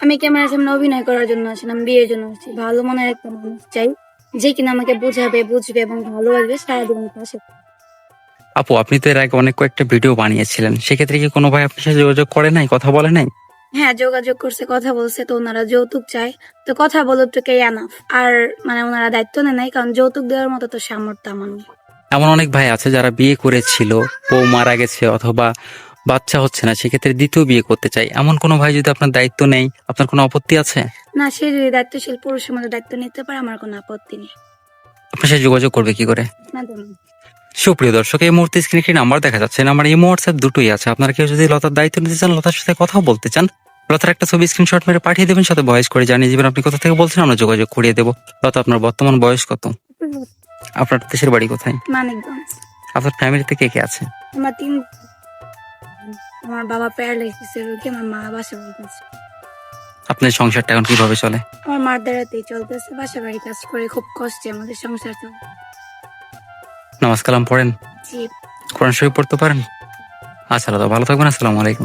আমি ক্যামেরার সামনে অভিনয় করার জন্য আসি না, আমি বিয়ের জন্য আসছি ভালো মনের একটা মানুষ চাই। যে কিনা আমাকে বোঝাবে বুঝবে এবং ভালোবাসবে সারাদিন পাশে আপু আপনি তো এর আগে অনেক কয়েকটা ভিডিও বানিয়েছিলেন। সেক্ষেত্রে কি কোনো ভাই আপনার সাথে যোগাযোগ করে নাই কথা বলে নাই? হ্যাঁ যোগাযোগ করছে কথা বলছে। তো ওনারা যৌতুক চায়। তো কথা বলো তো কে আনাফ আর মানে ওনারা দায়িত্ব নেয় নাই কারণ যৌতুক দেওয়ার মতো তো সামর্থ্য আমার নেই। এমন অনেক ভাই আছে যারা বিয়ে করেছিল বউ মারা গেছে অথবা বাচ্চা হচ্ছে না সেক্ষেত্রে দ্বিতীয় বিয়ে করতে চাই। এমন কোনো ভাই যদি আপনার দায়িত্ব নেই আপনার কোনো আপত্তি আছে? না সে যদি দায়িত্বশীল পুরুষের মতো দায়িত্ব নিতে পারে আমার কোনো আপত্তি নেই। আপনার সাথে যোগাযোগ করবে কি করে? সুপ্রিয় দর্শক এই মুহূর্তে স্ক্রিনে একটি নাম্বার দেখা যাচ্ছে নাম্বার এই হোয়াটসঅ্যাপ দুটোই আছে। আপনারা কেউ যদি লতার দায়িত্ব নিতে চান লতার সাথে কথা বলতে চান লতার একটা ছবি স্ক্রিনশট মেরে পাঠিয়ে দেবেন সাথে ভয়েস করে জানিয়ে দেবেন আপনি কোথা থেকে বলছেন আমরা যোগাযোগ করিয়ে দেবো। লতা আপনার বর্তমান বয়স কত? আপনার দেশের বাড়ি কোথায়? মানিকগঞ্জ। আপনার ফ্যামিলিতে কে কে আছে? আমার তিন আমার বাবা প্যারালাইসিসের রোগী আমার মা বাসা বাড়ি আছে আপনার সংসারটা এখন কীভাবে চলে? আমার মার দ্বারাতেই চলতেছে বাসা বাড়ি কাজ করে খুব কষ্টে আমাদের সংসার চলে। নামাজ কালাম পড়েন? জি। কোরআন শরীফ পড়তে পারেন? আচ্ছা দাদা ভালো থাকবেন আসসালামু আলাইকুম।